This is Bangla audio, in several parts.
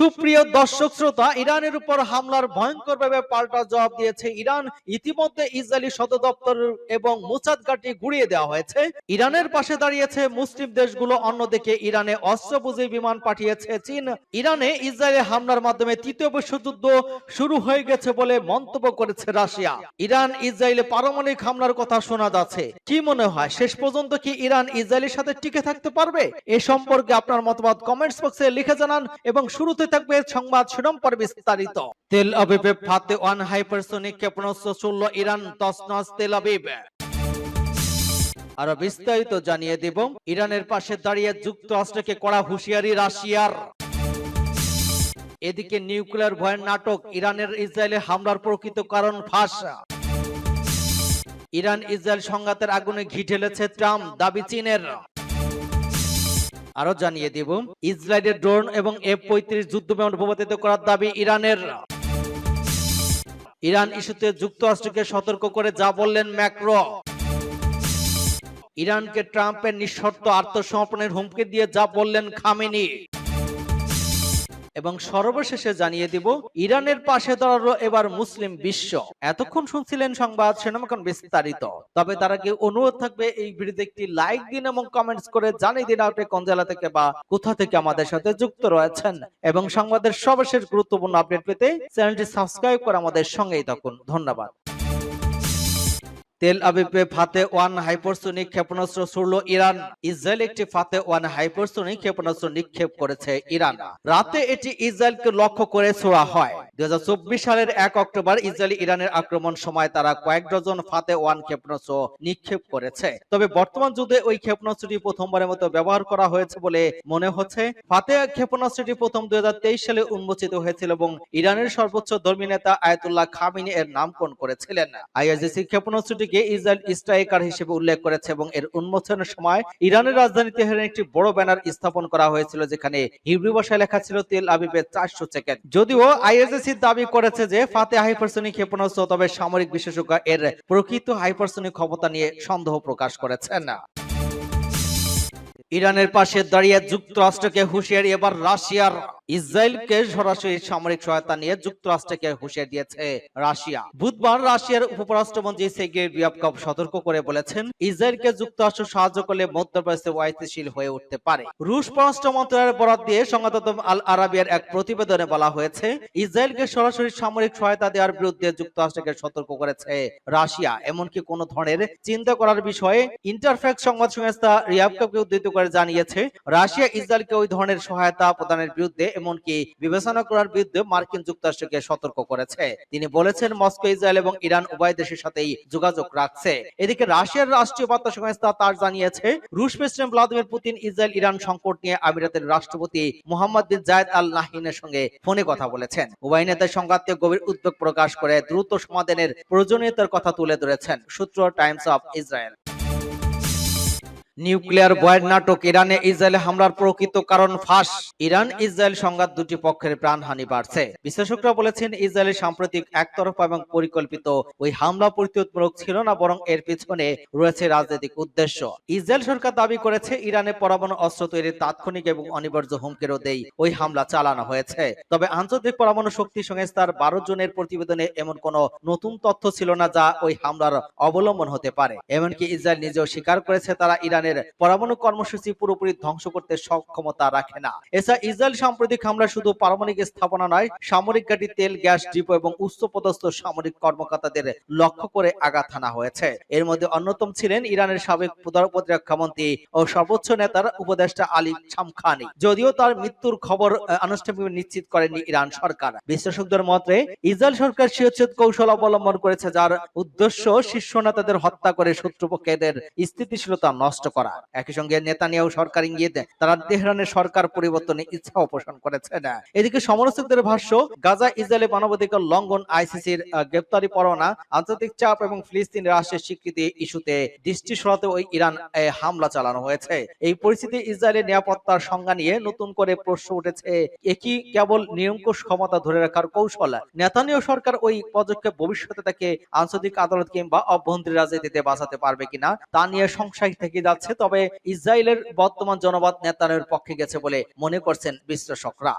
সুপ্রিয় দর্শক শ্রোতা, ইরানের উপর হামলার ভয়ঙ্করভাবে পাল্টা জবাব দিয়েছে ইরান। ইতিমধ্যে ইসরায়েলি সদর দপ্তর এবং মুসাদ ঘাঁটি গুড়িয়ে দেওয়া হয়েছে। ইরানের পাশে দাঁড়িয়েছে মুসলিম দেশগুলো, অন্যদিকে ইরানে অস্ত্রপুঁজি বিমান পাঠিয়েছে চীন। ইরানে ইসরায়েলের হামলার মাধ্যমে তৃতীয় বিশ্বযুদ্ধ শুরু হয়ে গেছে বলে মন্তব্য করেছে রাশিয়া। ইরান, ইসরায়েলে পারমাণবিক হামলার কথা শোনা যাচ্ছে। কি মনে হয়, শেষ পর্যন্ত কি ইরান ইসরায়েলের সাথে টিকে থাকতে পারবে? এ সম্পর্কে আপনার মতামত কমেন্টস বক্সে লিখে জানান এবং শুরুতে থাকবে সংবাদ শিরোনাম পর বিস্তারিত। তেল আবিবে ফাতে ওয়ান হাইপারসোনিক ক্ষেপণাস্ত্র চলল ইরান, তসনস তেল আবিব। আরও বিস্তারিত জানিয়ে দেব, ইরানের পাশে দাঁড়িয়ে যুক্তরাষ্ট্রকে কড়া হুঁশিয়ারি রাশিয়ার। এদিকে নিউক্লিয়ার ভয়ের নাটক, ইরানের ইসরায়েলে হামলার প্রকৃত কারণ ফাঁস। ইরান ইসরায়েল সংঘাতের আগুনে ঘি ঢেলেছে ট্রাম্প, দাবি চীনের। আরও জানিয়ে দেব, ইসরায়েলের ড্রোন এবং এফ পঁয়ত্রিশ যুদ্ধ বিমান ভূপাতিত করার দাবি ইরানের। ইরান ইস্যুতে যুক্তরাষ্ট্রকে সতর্ক করে যা বললেন ম্যাক্রো। ইরানকে ট্রাম্পের নিঃশর্ত আত্মসমর্পণের হুমকি দিয়ে যা বললেন খামেনি। এবং সর্বশেষে জানিয়ে দিব, ইরানের পাশে দাঁড়াল এবার মুসলিম বিশ্ব। এতক্ষণ শুনছিলেন সংবাদ সেনামখন বিস্তারিত। তবে তারা কি অনুরোধ থাকবে, এই ভিডিওতে একটি লাইক দিন এবং কমেন্টস করে জানিয়ে দিন আপনি কোন জেলা থেকে বা কোথা থেকে আমাদের সাথে যুক্ত রয়েছেন। এবং সংবাদের সর্বশেষ গুরুত্বপূর্ণ আপডেট পেতে চ্যানেলটি সাবস্ক্রাইব করে আমাদের সঙ্গেই থাকুন। ধন্যবাদ। তেল আবিবে ফাতে ওয়ান হাইপারসোনিক ক্ষেপণাস্ত্র ছুড়ল ইরান। ইসরায়েল একটি ফাতে ওয়ান হাইপারসোনিক ক্ষেপণাস্ত্র নিক্ষেপ করেছে ইরান। রাতে এটি ইসরায়েলকে লক্ষ্য করে ছোড়া হয়। দুই হাজার চব্বিশ সালের এক অক্টোবর ইসরায়েল ইরানের আক্রমণ সময় তারা কয়েক ডজন ফাতে ওয়ান ক্ষেপণাস্ত্র নিক্ষেপ করেছে। তবে বর্তমান যুদ্ধে ওই ক্ষেপণাস্ত্রটি প্রথমবারের মতো ব্যবহার করা হয়েছে বলে মনে হচ্ছে। ফাতে ক্ষেপণাস্ত্রটি প্রথম দুই সালে উন্মোচিত হয়েছিল এবং ইরানের সর্বোচ্চ ধর্মী নেতা আয়াতুল্লাহ খামিনি এর নামকরণ করেছিলেন। আইআরজিসি ক্ষেপণাস্ত্রটি এটিকে ইসরায়েল স্ট্রাইকার হিসেবে উল্লেখ করেছে এবং এর উন্মোচনের সময় ইরানের রাজধানী তেহরানে একটি বড় ব্যানার স্থাপন করা হয়েছিল, যেখানে হিব্রু ভাষায় লেখা ছিল, তেল আবিবের চারশো সেকেন্ড। যদিও আইএসএসি দাবি করেছে যে ফাতে হাইপারসনিক ক্ষেপণাস্ত্র তবে সামরিক বিশেষজ্ঞ এর প্রকৃত হাইপারসনিক ক্ষমতা নিয়ে সন্দেহ প্রকাশ করেছেন। ইরানের পাশে দাঁড়িয়ে যুক্তরাষ্ট্রকে হুঁশিয়ারি এবার রাশিয়ার ইসরায়েলকে সরাসরি সামরিক সহায়তা নিয়ে যুক্তরাষ্ট্রকে হুঁশিয়ারি দিয়েছে রাশিয়া। বুধবার রাশিয়ার উপরাষ্ট্রমন্ত্রী সেগে রিয়াবকভ সতর্ক করে বলেছেন, ইসরায়েলকে যুক্তরাষ্ট্র সাহায্য করলে মধ্যপ্রাচ্যে ওয়াইতিশীল হয়ে উঠতে পারে। রুশ পররাষ্ট্র মন্ত্রণালয়ের বরাদ দিয়ে সংবাদদাত আল আরাবিয়ার এক প্রতিবেদনে বলা হয়েছে, ইসরায়েলকে সরাসরি সামরিক সহায়তা দেওয়ার বিরুদ্ধে যুক্তরাষ্ট্রকে সতর্ক করেছে রাশিয়া। এমনকি কোন ধরনের চিন্তা করার বিষয়ে ইন্টারফ্যাক্স সংবাদ সংস্থা রিয়াবকভকে উদ্ধৃত করে জানিয়েছে, রাশিয়া ইসরায়েলকে ওই ধরনের সহায়তা প্রদানের বিরুদ্ধে এমনকি বিবেচনা করার বিরুদ্ধে মার্কিন যুক্তরাষ্ট্রকে সতর্ক করেছে। তিনি বলেছেন, মস্কো, ইসরায়েল এবং ইরান উভয় দেশের সাথেই যোগাযোগ রাখছে। এদিকে রাশিয়ার রাষ্ট্রীয় বার্তা সংস্থা তার জানিয়েছে, রুশ president Vladimir Putin Israel Iran সংকট নিয়ে আমিরাতের রাষ্ট্রপতি মোহাম্মদ বিন জায়েদ আল নাহিনের সঙ্গে ফোনে কথা বলেছেন। উভয় নেতার সংঘাতে গভীর উদ্বেগ প্রকাশ করে দ্রুত সমাধানের প্রয়োজনীয়তার কথা তুলে ধরেছেন, সূত্র টাইমস অফ ইসরায়েল। নিউক্লিয়ার বয়ের নাটক ইরানে ইসরায়েল হামলার প্রকৃত কারণ ফাঁস। ইরান ইসরায়েল সংঘাত দুটি পক্ষের প্রাণহানি বাড়ছে। বিশ্লেষকরা বলেছেন, ইসরায়েলের সাম্প্রতিক একতরফা এবং পরিকল্পিত ওই হামলা প্রতিরোধমূলক ছিল না, বরং এর পিছনে রয়েছে রাজনৈতিক উদ্দেশ্য। ইসরায়েল সরকার দাবি করেছে, ইরানে পরমাণু অস্ত্র তৈরির তাৎক্ষণিক এবং অনিবার্য হুমকি রোধেই ওই হামলা চালানো হয়েছে। তবে আন্তর্জাতিক পরমাণু শক্তি সংস্থার বারো জনের প্রতিবেদনে এমন কোন নতুন তথ্য ছিল না, যা ওই হামলার অবলম্বন হতে পারে। এমনকি ইসরায়েল নিজেও স্বীকার করেছে, তারা ইরানের ইরানের পরমাণু কর্মসূচি পুরোপুরি ধ্বংস করতে সক্ষমতা রাখে না। এছাড়া ইসরায়েল সাম্প্রতিক হামলা শুধু পারমাণবিক স্থাপনা নয়, সামরিক ঘাঁটি, তেল, গ্যাস, ডিপো এবং উচ্চপদস্থ সামরিক কর্মকর্তাদের লক্ষ্য করে আঘাত হানা হয়েছে। এর মধ্যে অন্যতম ছিলেন ইরানের সাবেক প্রতিরক্ষা মন্ত্রী ও সর্বোচ্চ নেতার উপদেষ্টা আলী ছামখানি যদিও তার মৃত্যুর খবর আনুষ্ঠানিকভাবে নিশ্চিত করেনি ইরান সরকার। বিশ্লেষকদের মতে, ইসরায়েল সরকার শিরোচ্ছেদ কৌশল অবলম্বন করেছে, যার উদ্দেশ্য শীর্ষ নেতাদের হত্যা করে শত্রুপক্ষেদের স্থিতিশীলতা নষ্ট করা। একই সঙ্গে নেতানিয়াহু সরকার ইঙ্গিত তারা তেহরানের সরকার পরিবর্তনে ইচ্ছা পোষণ করেছেন এদিকে সমালোচকদের ভাষ্য, গাজা ইসরায়েলি মানবাধিকার লঙ্ঘন আইসিসির গ্রেপ্তারি পরোয়ানা, আন্তর্জাতিক চাপ এবং ফিলিস্তিন রাষ্ট্রের স্বীকৃতি ইস্যুতে দৃষ্টি সরাতে ওই ইরান হামলা চালানো হয়েছে। এই পরিস্থিতি ইসরায়েলের নিরাপত্তার সংজ্ঞা নিয়ে নতুন করে প্রশ্ন উঠেছে একই কেবল নিরঙ্কুশ ক্ষমতা ধরে রাখার কৌশল? নেতানীয় সরকার ওই পদক্ষেপ ভবিষ্যতে তাকে আন্তর্জাতিক আদালত কিংবা অভ্যন্তরীণ রাজনীতিতে বাঁচাতে পারবে কিনা, তা নিয়ে সংশয় থেকে যাচ্ছে যাচ্ছে তবে ইসরায়েলের বর্তমান জনবাদ নেতানের পক্ষে গেছে বলে মনে করছেন বিশ্লেষকরা।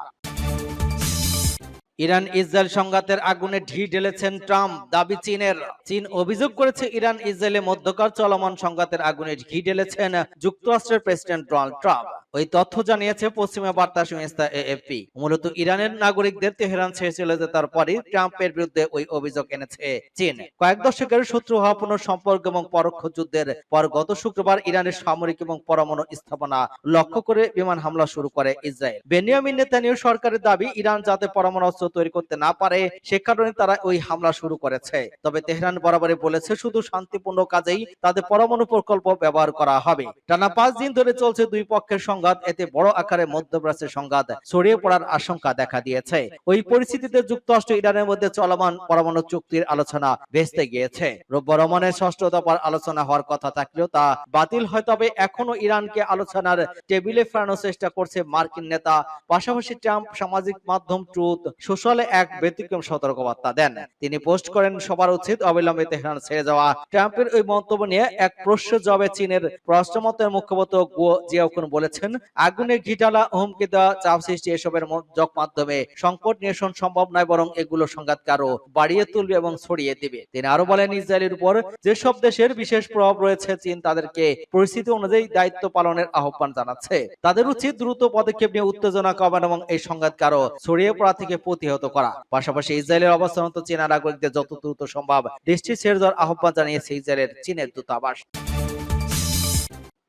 ইরান ইসরায়েল সংঘাতের আগুনে ঢি ঢেলেছেন ট্রাম্প। দাবি চীনের। চীন অভিযোগ করেছে ইরান ইসরায়েলের মধ্যকার চলমান সংঘাতের আগুনে ঘি ঢেলেছেন যুক্তরাষ্ট্রের প্রেসিডেন্ট ডোনাল্ড ট্রাম্প। ওই তথ্য জানিয়েছে পশ্চিমা বার্তা সংস্থা এএফপি। মূলত ইরানের নাগরিকদের তেহরান ছেড়ে চলে যেতার পরই ট্রাম্পের বিরুদ্ধে ওই অভিযোগ এনেছে চীন। কয়েক দশকের শত্রু হওয়াপূর্ণ সম্পর্ক এবং পরোক্ষ যুদ্ধের পর গত শুক্রবার ইরানের সামরিক এবং পরমাণু স্থাপনা লক্ষ্য করে বিমান হামলা শুরু করে ইসরায়েল। বেনিয়ামিন নেতানিয়াহু সরকারের দাবি, ইরান যাতে পরমাণু অস্ত্র তৈরি করতে না পারে সে কারণে তারা ওই হামলা শুরু করেছে। তবে তেহরান বরাবরই বলেছে শুধু শান্তিপূর্ণ কাজেই তাদের পরমাণু প্রকল্প ব্যবহার করা হবে। টানা পাঁচ দিন ধরে চলছে দুই পক্ষের সংঘাত এতে বড় আকারে মধ্যপ্রাচ্যের সংঘাত ছড়িয়ে পড়ার আশঙ্কা দেখা দিয়েছে। ওই পরিস্থিতিতে যুক্তরাষ্ট্র ইরানের মধ্যে চলমান পরমাণু চুক্তির আলোচনা ভেস্তে গিয়েছে। রোববার রোমানের ষষ্ঠ দফার আলোচনা হওয়ার কথা থাকলেও তা বাতিল হয় তবে এখনও ইরানকে আলোচনার টেবিলে ফেরানোর চেষ্টা করছে মার্কিন নেতা। পাশাপাশি ট্রাম্প সামাজিক মাধ্যম ট্রুথ সোশ্যালে এক ব্যতিক্রম সতর্কবার্তা দেন। তিনি পোস্ট করেন, সবার উচিত অবিলম্বে তেহরান ছেড়ে যাওয়া। ট্রাম্পের ওই মন্তব্য নিয়ে এক প্রশ্ন জবাবে চীনের পররাষ্ট্রমন্ত্রীর মুখপাত্র গুয়ো জিয়াওকুন বলেছেন, আগুনে ঘিটালা হুমকি দেওয়া, চাপ সৃষ্টি এসবের যোগ মাধ্যমে সংকট নিরসন সম্ভব নয়, বরং এগুলো সংঘাতকে বাড়িয়ে তুলবে এবং ছড়িয়ে দিবে। তিনি আরও বলেন, ইসরায়েলের উপর যেসব দেশের বিশেষ প্রভাব রয়েছে, চীন তাদেরকে পরিস্থিতি অনুযায়ী দায়িত্ব পালনের আহ্বান জানাচ্ছে। তাদের উচিত দ্রুত পদক্ষেপ নিয়ে উত্তেজনা কমানো এবং এই সংঘাতকে আরও ছড়িয়ে পড়া থেকে প্রতিহত করা। পাশাপাশি ইসরায়েলের অবস্থানত চীনা নাগরিকদের যত দ্রুত সম্ভব। দেশটি ছেড়ে যাওয়ার আহ্বান জানিয়েছে ইসরায়েলের চীনের দূতাবাস।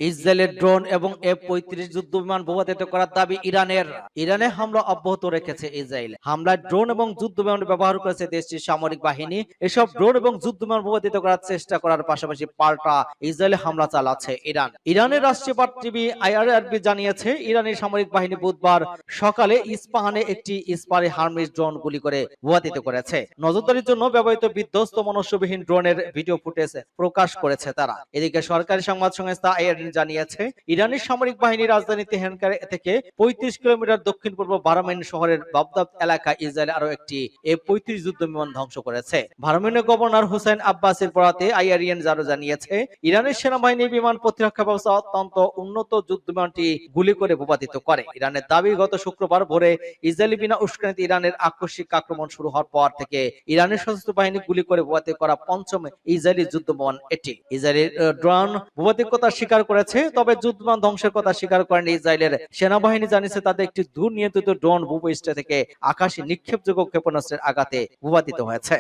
ইসরায়েলের ড্রোন এবং এফ পঁয়ত্রিশ যুদ্ধ বিমান ভূপাতিত করার দাবি ইরানের। ইরানে হামলা অব্যাহত রেখেছে ইসরায়েল। হামলায় ড্রোন এবং যুদ্ধ বিমান ব্যবহার করেছে দেশটির সামরিক বাহিনী। এসব ড্রোন এবং যুদ্ধ বিমান ভূপাতিত করার চেষ্টা করার পাশাপাশি পাল্টা ইসরায়েলে হামলা চালাচ্ছে ইরান। ইরানের রাষ্ট্রীয় টিভি আইআরআরবি জানিয়েছে, ইরানি সামরিক বাহিনী বুধবার সকালে ইস্পাহানে একটি ইস্পারে হার্মিস ড্রোন গুলি করে ভূপাতিত করেছে। নজরদারির জন্য ব্যবহৃত বিধ্বস্ত মনুষ্যবিহীন ড্রোনের ভিডিও ফুটেজ প্রকাশ করেছে তারা। এদিকে সরকারি সংবাদ সংস্থা আইআরএন জানিয়েছে ইরানের সামরিক বাহিনী রাজধানী তেহরান থেকে পঁয়ত্রিশ কিলোমিটার দক্ষিণ পূর্ব বারামাইন শহরের বাবদাদ এলাকা ইসরায়েল আরও একটি এ পঁয়ত্রিশ যুদ্ধ বিমান ধ্বংস করেছে। বারামাইনের গভর্নর হুসেন আব্বাসের বরাতে আইআরএন যারো জানিয়েছে ইরানের সেনাবাহিনী বিমান প্রতিরক্ষা ব্যবস্থা অত্যন্ত উন্নত যুদ্ধ বিমানটি গুলি করে ভূপাতিত করে। ইরানের দাবি, গত শুক্রবার ভোরে ইসরায়েলি বিনা উস্কানিতে ইরানের আকস্মিক আক্রমণ শুরু হওয়ার পর থেকে ইরানের সশস্ত্র বাহিনী গুলি করে ভূপাতিত করা পঞ্চম ইসরায়েলি যুদ্ধ বিমান এটি। ইসরায়েলের ড্রোন ভূপাতিকতা স্বীকার করেছে, তবে যুদ্ধবিমান ধ্বংসের কথা স্বীকার করেন ইসরায়েলের সেনাবাহিনী, জানিয়েছে তাদের একটি দূর নিয়ন্ত্রিত ড্রোন ভূপৃষ্ঠ থেকে আকাশে নিক্ষেপযোগ্য ক্ষেপণাস্ত্রের আঘাতে ভূপাতিত হয়েছে।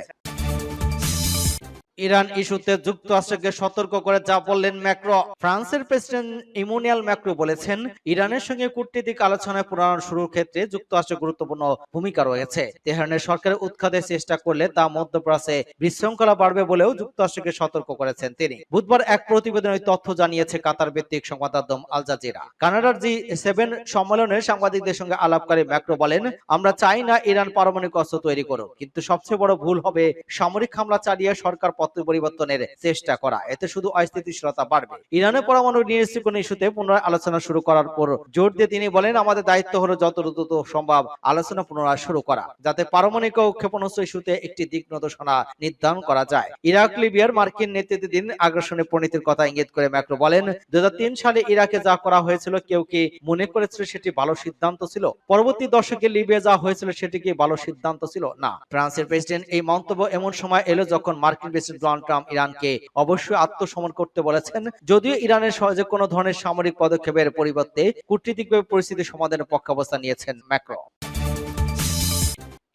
ইরান ইস্যুতে যুক্তরাষ্ট্রকে সতর্ক করে যা বললেন ম্যাক্রো। ফ্রান্সের প্রেসিডেন্ট ইমোনিয়াল ম্যাক্রো বলেছেন, ইরানের সঙ্গে কূটনীতিক আলোচনায় পুনরায়ণ শুরুর ক্ষেত্রে যুক্তরাষ্ট্র গুরুত্বপূর্ণ ভূমিকা রয়েছে। তেহরানের সরকারের উৎখাতের চেষ্টা করলে তা মধ্যপ্রাচ্যে বিশৃঙ্খলা বাড়বে বলেও যুক্তরাষ্ট্রকে সতর্ক করেছেন তিনি। বুধবার এক প্রতিবেদনে তথ্য জানিয়েছে কাতার ভিত্তিক সংবাদ আল জাজিরা। কানাডার জি সেভেন সম্মেলনে সাংবাদিকদের সঙ্গে আলাপকারী ম্যাক্রো বলেন, আমরা চাই না ইরান পারমাণবিক অস্ত্র তৈরি করুক, কিন্তু সবচেয়ে বড় ভুল হবে সামরিক হামলা চালিয়ে সরকার পরিবর্তনের চেষ্টা করা। এতে শুধু অস্থিতিশীলতা বাড়বে। ইরানের পরমাণু নিরস্ত্রীকরণ ইস্যুতে পুনরায় আলোচনা শুরু করার পর জোর দিয়ে তিনি বলেন, আমাদের দায়িত্ব হলো যত দ্রুত সম্ভব আলোচনা পুনরায় শুরু করা, যাতে পারমাণবিক ক্ষেপণাস্ত্র ইস্যুতে একটি দিক নির্দেশনা নির্ধারণ করা যায়। ইরাক, লিবিয়ার মার্কিন নেতৃত্বাধীন আগ্রাসনের পরিণতির কথা ইঙ্গিত করে ম্যাক্রো বলেন, দুই হাজার তিন সালে ইরাকে যা করা হয়েছিল কেউ কি মনে করেছিল সেটি ভালো সিদ্ধান্ত ছিল? পরবর্তী দশকে লিবিয়া যা হয়েছিল সেটি কি ভালো সিদ্ধান্ত ছিল? না। ফ্রান্সের প্রেসিডেন্ট এই মন্তব্য এমন সময় এলো যখন মার্কিন প্রেসিডেন্ট ডোনাল্ড ট্রাম্প ইরানকে অবশ্যই আত্মসমর্পণ করতে বলেছেন। যদিও ইরানের সহজে কোনো ধরনের সামরিক পদক্ষেপের পরিবর্তে কূটনীতিকভাবে পরিস্থিতি সমাধানের পক্ষাবস্থা নিয়েছেন ম্যাক্রো।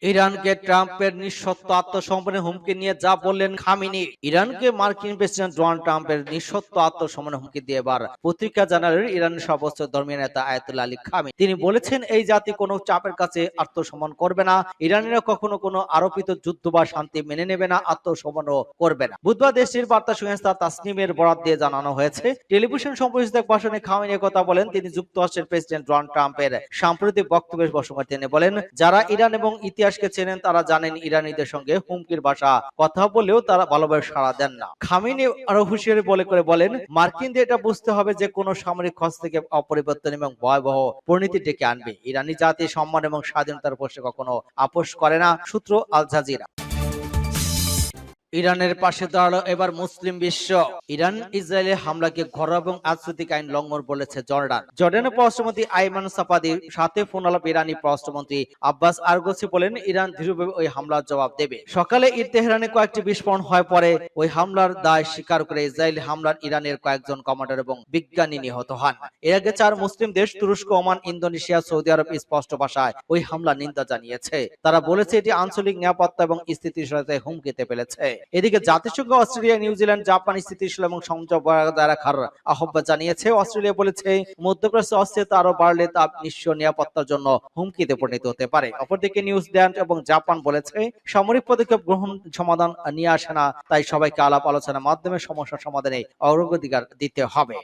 ইরানকে ট্রাম্পের নিঃসত্ব আত্মসমর্পণের হুমকি নিয়ে যা বললেন খামিনি। ইরানকে মার্কিন প্রেসিডেন্ট ডোনাল্ড ট্রাম্পের নিঃসত্ব আত্মসমর্পণের হুমকি দিয়ে এবার পত্রিকা জানালেন ইরানের সর্বোচ্চ ধর্মীয় নেতা আয়াতুল্লাহ আলী খামি তিনি বলেছেন, এই জাতি কোনো চাপের কাছে আত্মসমর্পণ করবে না, ইরানিরা কখনো কোনো আরোপিত যুদ্ধ বা শান্তি মেনে নেবে না, আত্মসমর্পণও করবে না। বুধবার দেশটির বার্তা সংস্থা তাসনিমের বরাদ দিয়ে জানানো হয়েছে, টেলিভিশন সম্প্রচারিত এক ভাষণে খামিনি কথা বলেন। তিনি যুক্তরাষ্ট্রের প্রেসিডেন্ট ডোনাল্ড ট্রাম্পের সাম্প্রতিক বক্তব্যের বসময় তিনি বলেন, যারা ইরান এবং ইতিহাস ইতিহাসকে চেনেন, তারা জানেন ইরানিদের সঙ্গে হুমকির ভাষা কথা বলেও তারা ভালোভাবে সাড়া দেন না। খামিনি আরও হুঁশিয়ারি বলে করে বলেন মার্কিনদের এটা বুঝতে হবে যে কোনো সামরিক থেকে অপরিবর্তন এবং ভয়াবহ পরিণতি ডেকে আনবে। ইরানি জাতি সম্মান এবং স্বাধীনতার প্রশ্নে কখনো আপোষ করে না, সূত্র আল জাজিরা ইরানের পাশে দাঁড়াল এবার মুসলিম বিশ্ব। ইরান, ইসরায়েলের হামলাকে ঘরোয়া এবং আন্তর্জাতিক আইন লঙ্ঘন বলেছে জর্ডান। জর্ডানের পররাষ্ট্রমন্ত্রী আইমান সাফাদির সাথে ফোন আলাপ ইরানি পররাষ্ট্রমন্ত্রী আব্বাস আরগোসি বলেন, ইরান দৃঢ়ভাবে ওই হামলার জবাব দেবে। সকালে ঈদ তেহরানে কয়েকটি বিস্ফোরণ হয় পরে ওই হামলার দায় স্বীকার করে ইসরায়েল হামলার ইরানের কয়েকজন কমান্ডার এবং বিজ্ঞানী নিহত হন। এর আগে চার মুসলিম দেশ, তুরস্ক, ওমান, ইন্দোনেশিয়া, সৌদি আরব স্পষ্ট ভাষায় ওই হামলা নিন্দা জানিয়েছে। তারা বলেছে, এটি আঞ্চলিক নিরাপত্তা এবং স্থিতিশীলতায় হুমকিতে ফেলেছে। এদিকে জাতিসংঘ, অস্ট্রেলিয়া নিউজিল্যান্ড জাপান স্থিতিশীল এবং সংযোগ রাখার আহ্বান জানিয়েছে। অস্ট্রেলিয়া বলেছে, মধ্যপ্রাচ্য অস্থিরতা আরও বাড়লে তা নিঃস্ব নিরাপত্তার জন্য হুমকিতে পরিণত হতে পারে। অপরদিকে নিউজিল্যান্ড এবং জাপান বলেছে, সামরিক পদক্ষেপ গ্রহণ সমাধান নিয়ে আসে না, তাই সবাইকে আলাপ আলোচনার মাধ্যমে সমস্যা সমাধানে অগ্রাধিকার দিতে হবে।